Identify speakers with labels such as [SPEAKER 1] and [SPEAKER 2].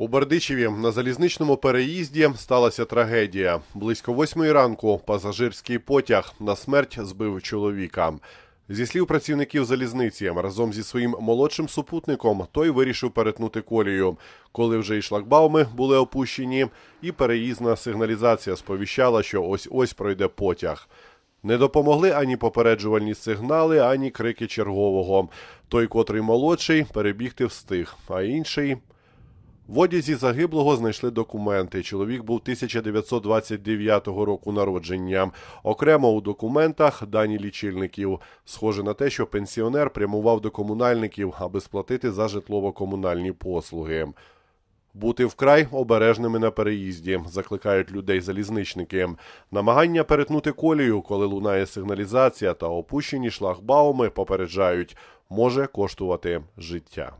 [SPEAKER 1] У Бердичеві на залізничному переїзді сталася трагедія. Близько восьмої ранку пасажирський потяг на смерть збив чоловіка. Зі слів працівників залізниці, разом зі своїм молодшим супутником той вирішив перетнути колію. Коли вже й шлагбауми були опущені, і переїзна сигналізація сповіщала, що ось-ось пройде потяг. Не допомогли ані попереджувальні сигнали, ані крики чергового. Той, котрий молодший, перебігти встиг, а інший в одязі загиблого знайшли документи. Чоловік був 1929 року народження. Окремо у документах дані лічильників. Схоже на те, що пенсіонер прямував до комунальників, аби сплатити за житлово-комунальні послуги. Бути вкрай обережними на переїзді, закликають людей залізничники. Намагання перетнути колію, коли лунає сигналізація та опущені шлагбауми, попереджають, може коштувати життя.